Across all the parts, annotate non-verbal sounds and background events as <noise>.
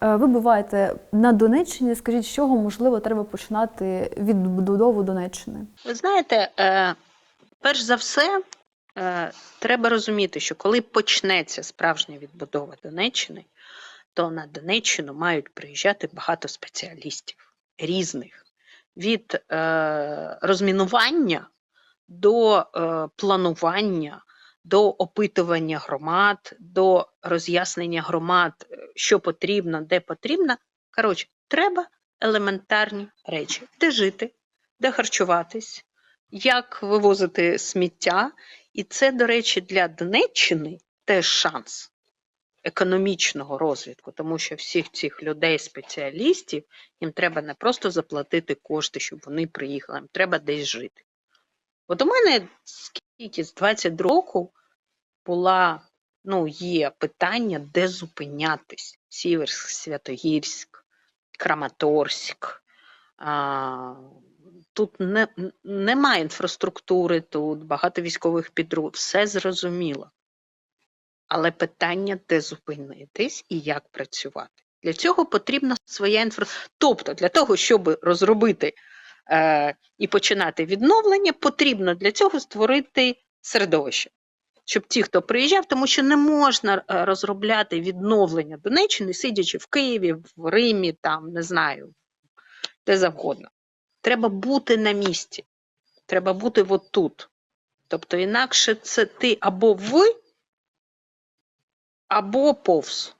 Е, Ви буваєте на Донеччині. Скажіть, з чого можливо треба починати відбудову Донеччини? Ви знаєте, е, перш за все, е, треба розуміти, що коли почнеться справжня відбудова Донеччини, то на Донеччину мають приїжджати багато спеціалістів різних від розмінування до планування, до опитування громад, до роз'яснення громад, е, що потрібно, де потрібно. Коротше, треба елементарні речі: де жити, де харчуватись, як вивозити сміття. І це, до речі, для Донеччини теж шанс економічного розвитку, тому що всіх цих людей, спеціалістів, їм треба не просто заплатити кошти, щоб вони приїхали, їм треба десь жити. От у мене скільки з 22 року була, ну, є питання, де зупинятись: Сіверськ, Святогірськ, Краматорськ. А, тут не, немає інфраструктури, тут багато військових підрозділів, все зрозуміло. Але питання, де зупинитись і як працювати. Для цього потрібна своя інфраструктура. Тобто, для того, щоб розробити е, і починати відновлення, потрібно для цього створити середовище. Щоб ті, хто приїжджав, тому що не можна е, розробляти відновлення Донеччини, сидячи в Києві, в Римі, там, не знаю, де завгодно. Треба бути на місці, треба бути от тут. Тобто, інакше це ти або ви, або повз.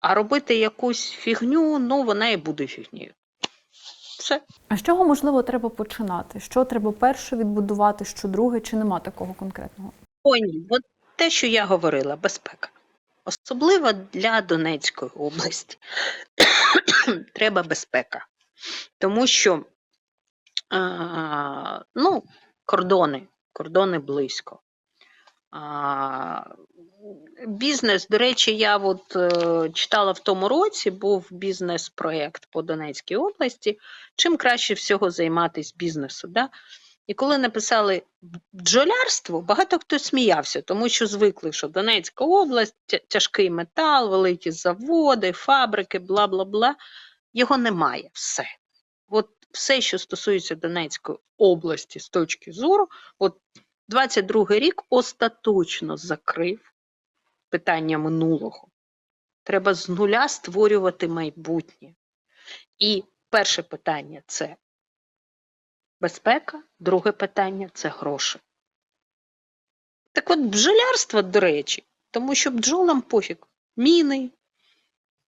А робити якусь фігню, ну вона і буде фігнею. Все. А з чого можливо треба починати? Що треба перше відбудувати, що друге, чи нема такого конкретного? Поні, от те, що я говорила, безпека. Особливо для Донецької області. <coughs> Треба безпека. Тому що а, ну, кордони, кордони близько. А, бізнес, до речі, я от, е, читала в тому році, був бізнес-проєкт по Донецькій області. Чим краще всього займатися бізнесу? Да? І коли написали бджолярство, багато хто сміявся, тому що звикли, що Донецька область, тяжкий метал, великі заводи, фабрики, бла бла бла. Його немає. Все. От все, що стосується Донецької області з точки зору, от 22 рік остаточно закрив питання минулого. Треба з нуля створювати майбутнє. І перше питання це безпека, друге питання це гроші. Так от бджолярство, до речі, тому що бджолам пофіг, міни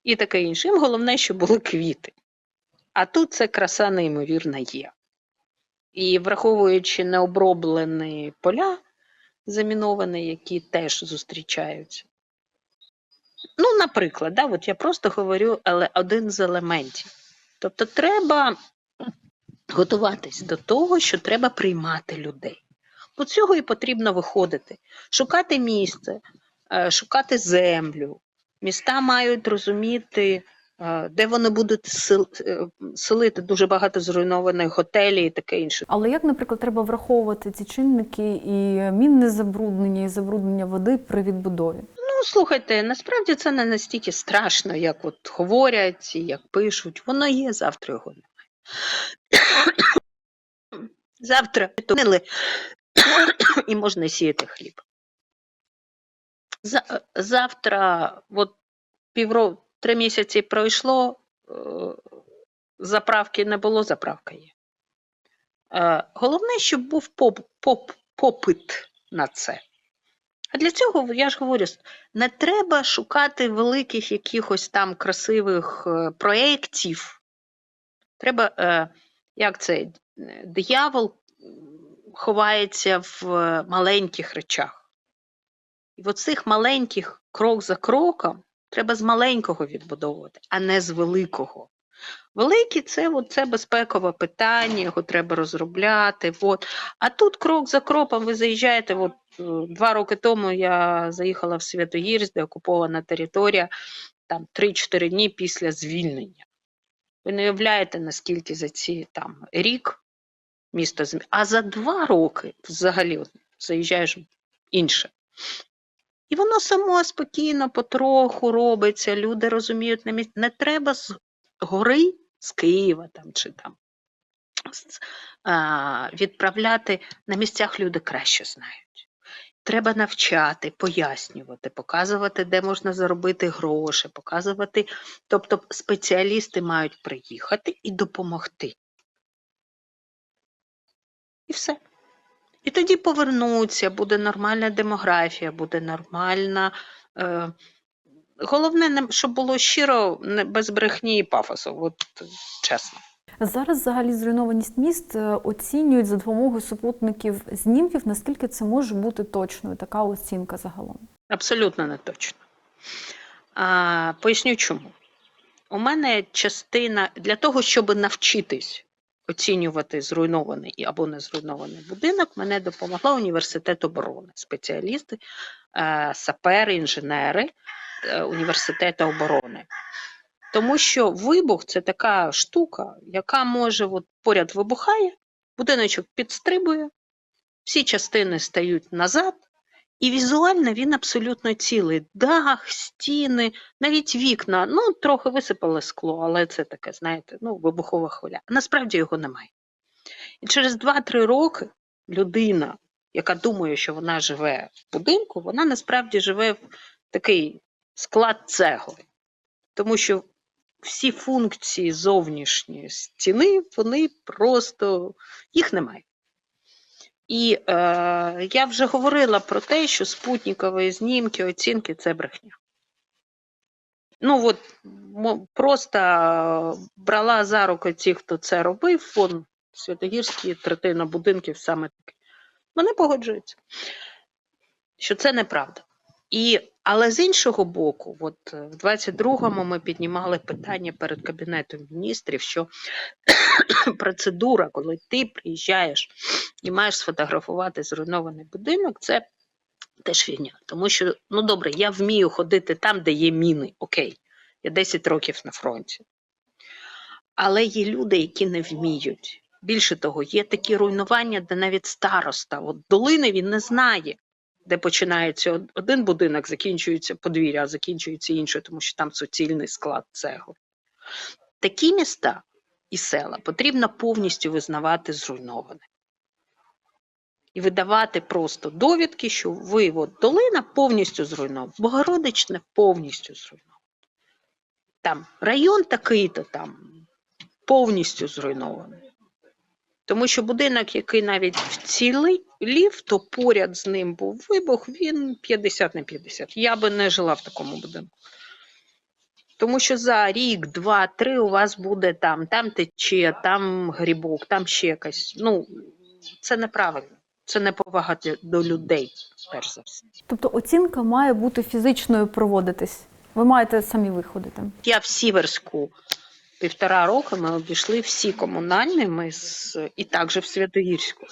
і таке інше. Їм головне, щоб були квіти. А тут це краса неймовірна є. І враховуючи необроблені поля заміновані, які теж зустрічаються. Ну, наприклад, да, от я просто говорю, але один з елементів. Тобто, треба готуватись до того, що треба приймати людей. До цього і потрібно виходити, шукати місце, е, шукати землю. Міста мають розуміти, е, де вони будуть е, селити дуже багато зруйнованих готелів і таке інше. Але як, наприклад, треба враховувати ці чинники і мінне забруднення, і забруднення води при відбудові? Ну, слухайте, насправді це не настільки страшно, як от говорять, як пишуть. Воно є, завтра його. Завтра тонили і можна сіяти хліб. Завтра, от півро, три місяці пройшло, е, заправки не було, заправка є. Е, Головне, щоб був поп, поп, попит на це. А для цього, я ж говорю, не треба шукати великих якихось там красивих е, проєктів. Треба, е, як це, е, диявол ховається в маленьких речах. І в оцих маленьких крок за кроком треба з маленького відбудовувати, а не з великого. Великі це, це безпекове питання, його треба розробляти. От. А тут крок за кроком ви заїжджаєте. От, е, два роки тому я заїхала в Святогірськ, де окупована територія, там 3-4 дні після звільнення. Ви не уявляєте, наскільки за ці там рік місто змі... А за два роки взагалі заїжджаєш інше. І воно само спокійно, потроху робиться. Люди розуміють, не, мі- не треба з гори, з Києва там, чи там відправляти на місцях люди краще знають. Треба навчати, пояснювати, показувати, де можна заробити гроші, показувати. Тобто спеціалісти мають приїхати і допомогти. І все. І тоді повернуться, буде нормальна демографія, буде нормальна. Е, головне, не- щоб було щиро, без брехні і пафосу, от чесно. Зараз взагалі зруйнованість міст е, оцінюють за допомогою супутників знімків, наскільки це може бути точною, така оцінка загалом. Абсолютно не точно. А, поясню чому. У мене частина для того, щоб навчитись оцінювати зруйнований або не зруйнований будинок, мене допомогла університет оборони, спеціалісти, е, сапери, інженери е, університету оборони. Тому що вибух це така штука, яка може от поряд вибухає, будиночок підстрибує, всі частини стають назад, і візуально він абсолютно цілий. Дах, стіни, навіть вікна. Ну, трохи висипало скло, але це таке, знаєте, ну, вибухова хвиля. Насправді його немає. І через 2-3 роки людина, яка думає, що вона живе в будинку, вона насправді живе в такий склад цегли. Тому що всі функції зовнішньої стіни, вони просто їх немає. І е, я вже говорила про те, що спутникові знімки, оцінки це брехня. Ну, от просто брала за руку ті, хто це робив, фон Святогірський, третина будинків саме таке. Вони погоджуються, що це неправда. І, але з іншого боку, от е, в 22-му ми піднімали питання перед Кабінетом міністрів, що <coughs> процедура, коли ти приїжджаєш і маєш сфотографувати зруйнований будинок, це теж фігня. Тому що, ну добре, я вмію ходити там, де є міни, окей. Я 10 років на фронті. Але є люди, які не вміють. Більше того, є такі руйнування, де навіть староста, от долини він не знає, де починається один будинок, закінчується подвір'я, а закінчується інший, тому що там суцільний склад цегли. Такі міста і села потрібно повністю визнавати зруйнованими. І видавати просто довідки, що ви, от долина повністю зруйнована, Богородичне повністю зруйнована. Там район такий-то там повністю зруйнований. Тому що будинок, який навіть вцілів, то поряд з ним був вибух, він 50 на 50. Я би не жила в такому будинку. Тому що за рік, два, три у вас буде там, там тече, там грибок, там ще якась. Ну, це неправильно. Це неповага для- до людей, перш за все. Тобто оцінка має бути фізичною проводитись. Ви маєте самі виходити. Я в Сіверську півтора року ми обійшли всі комунальні, ми з, і також в Святогірську.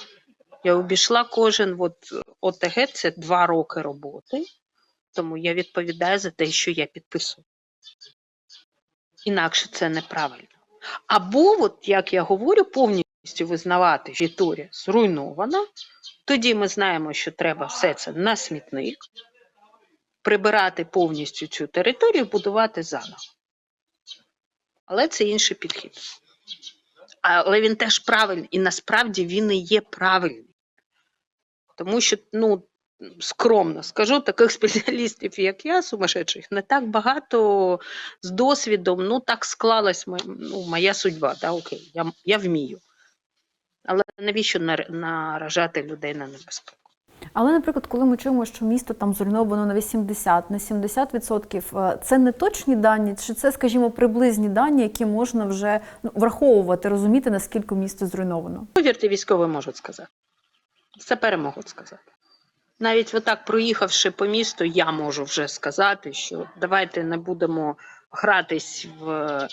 Я обійшла кожен от, ОТГ, це два роки роботи, тому я відповідаю за те, що я підписую. Інакше це неправильно. Або, от, як я говорю, повністю визнавати, що територія зруйнована, тоді ми знаємо, що треба все це на смітник, прибирати повністю цю територію, будувати заново. Але це інший підхід. Але він теж правильний, і насправді він і є правильний. Тому що, ну, скромно скажу, таких <laughs> спеціалістів, як я, сумасшедших, не так багато з досвідом, ну так склалась моя, ну, моя судьба, да, окей, я, я вмію. Але навіщо наражати людей на небезпеку? Але, наприклад, коли ми чуємо, що місто там зруйновано на 80, на 70%, е, це не точні дані, чи це, скажімо, приблизні дані, які можна вже ну, враховувати, розуміти, наскільки місто зруйновано. Повірте, військові можуть сказати. Сапери можуть сказати. Навіть отак, проїхавши по місту, я можу вже сказати, що давайте не будемо гратись в.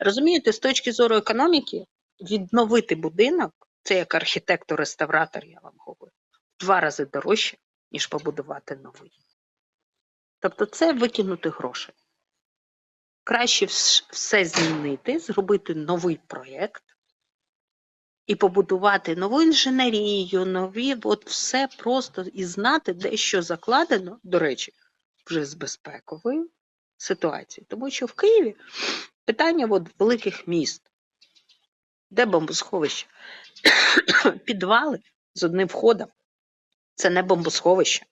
Розумієте, з точки зору економіки, відновити будинок це як архітектор-реставратор, я вам говорю, два рази дорожче, ніж побудувати новий. Тобто це викинути гроші. Краще все змінити, зробити новий проєкт, і побудувати нову інженерію, нові, от все просто і знати, де що закладено. До речі, вже з безпековою ситуацією. Тому що в Києві питання от великих міст, де бомбосховище, <coughs> підвали з одним входом. Це не бомбосховище.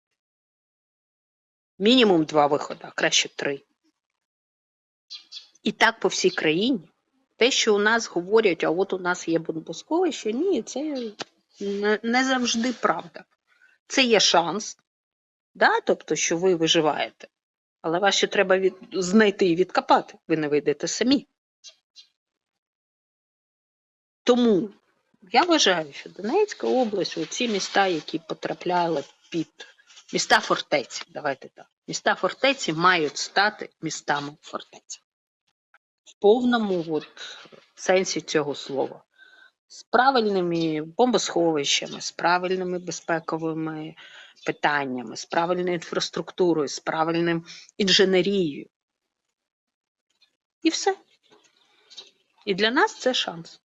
Мінімум два виходи, а краще три. І так по всій країні. Те, що у нас говорять, а от у нас є бомбосховище, ні, це не, завжди правда. Це є шанс, да? тобто, що ви виживаєте. Але вас ще треба від... знайти і відкопати. Ви не вийдете самі. Тому я вважаю, що Донецька область, оці міста, які потрапляли під міста фортеці, давайте так. Міста фортеці мають стати містами фортеці. В повному от, сенсі цього слова. З правильними бомбосховищами, з правильними безпековими питаннями, з правильною інфраструктурою, з правильним інженерією. І все. І для нас це шанс.